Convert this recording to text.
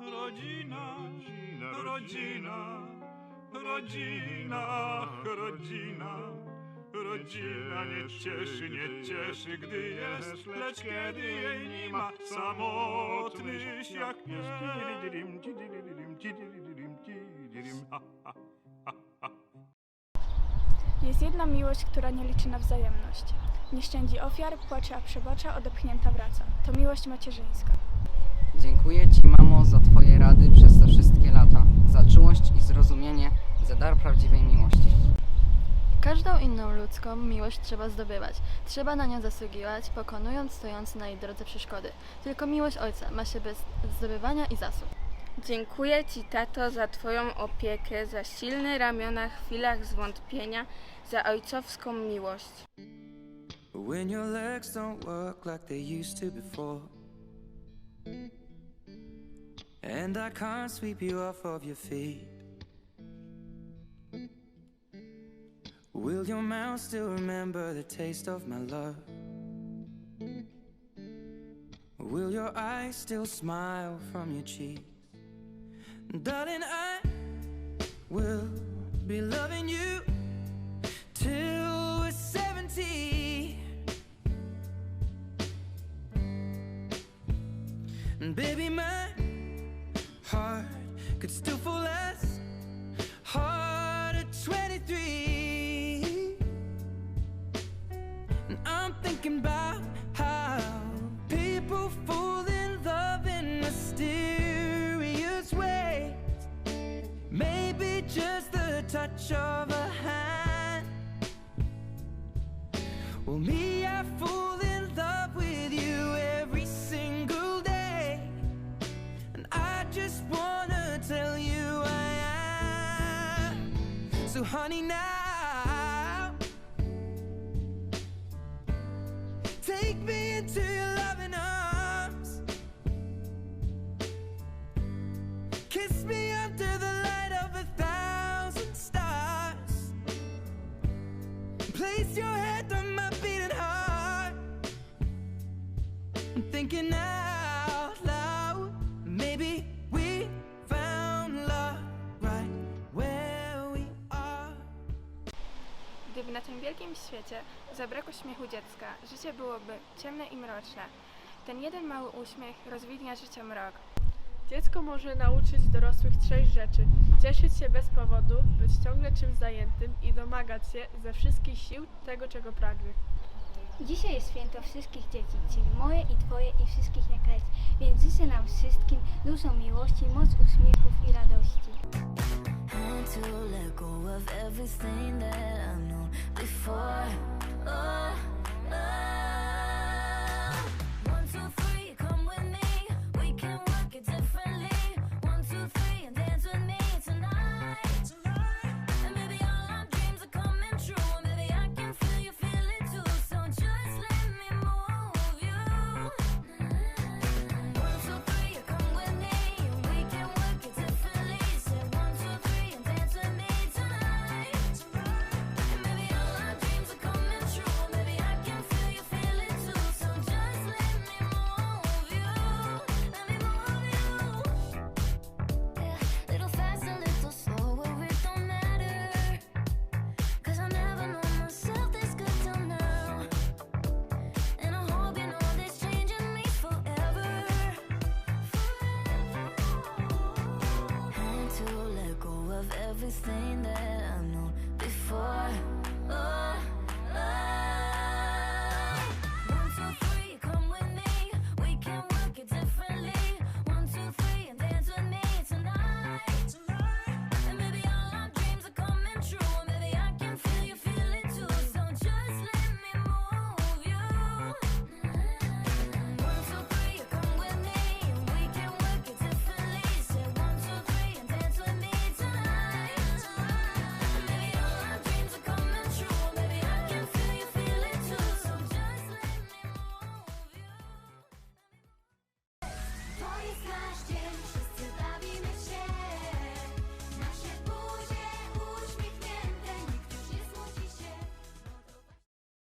Rodzina, rodzina, rodzina, rodzina. Rodzina nie cieszy, nie cieszy, gdy jest, lecz kiedy jej nie ma, samotny jak pies. Jest jedna miłość, która nie liczy na wzajemność. Nie szczędzi ofiar, płacze, a przebacza, odepchnięta wraca. To miłość macierzyńska. Dziękuję Ci, mamo, za Twoje rady przez te wszystkie lata, za czułość i zrozumienie, za dar prawdziwej miłości. Każdą inną ludzką miłość trzeba zdobywać. Trzeba na nią zasługiwać, pokonując stojące na jej drodze przeszkody. Tylko miłość ojca ma się bez zdobywania i zasług. Dziękuję Ci, tato, za Twoją opiekę, za silne ramiona w chwilach zwątpienia, za ojcowską miłość. When your legs don't work like they used to before. And I can't sweep you off of your feet. Will your mouth still remember the taste of my love? Will your eyes still smile from your cheeks? Darling, I will be loving you till we're 70. And baby, could still fall less hard at 23. And I'm thinking about how people fall in love in mysterious ways. Maybe just the touch of a hand. Well, me, So, honey, now take me into your loving arms. Kiss me under the light of a thousand stars. Place your head on my beating heart. I'm thinking out Gdyby na tym wielkim świecie zabrakło śmiechu dziecka, życie byłoby ciemne i mroczne. Ten jeden mały uśmiech rozwidnia życia mrok. Dziecko może nauczyć dorosłych trzech rzeczy: cieszyć się bez powodu, być ciągle czymś zajętym i domagać się ze wszystkich sił tego, czego pragnie. Dzisiaj jest święto wszystkich dzieci, czyli moje i Twoje i wszystkich jak leć, więc życzę nam wszystkim dużo miłości, moc uśmiechów i radości.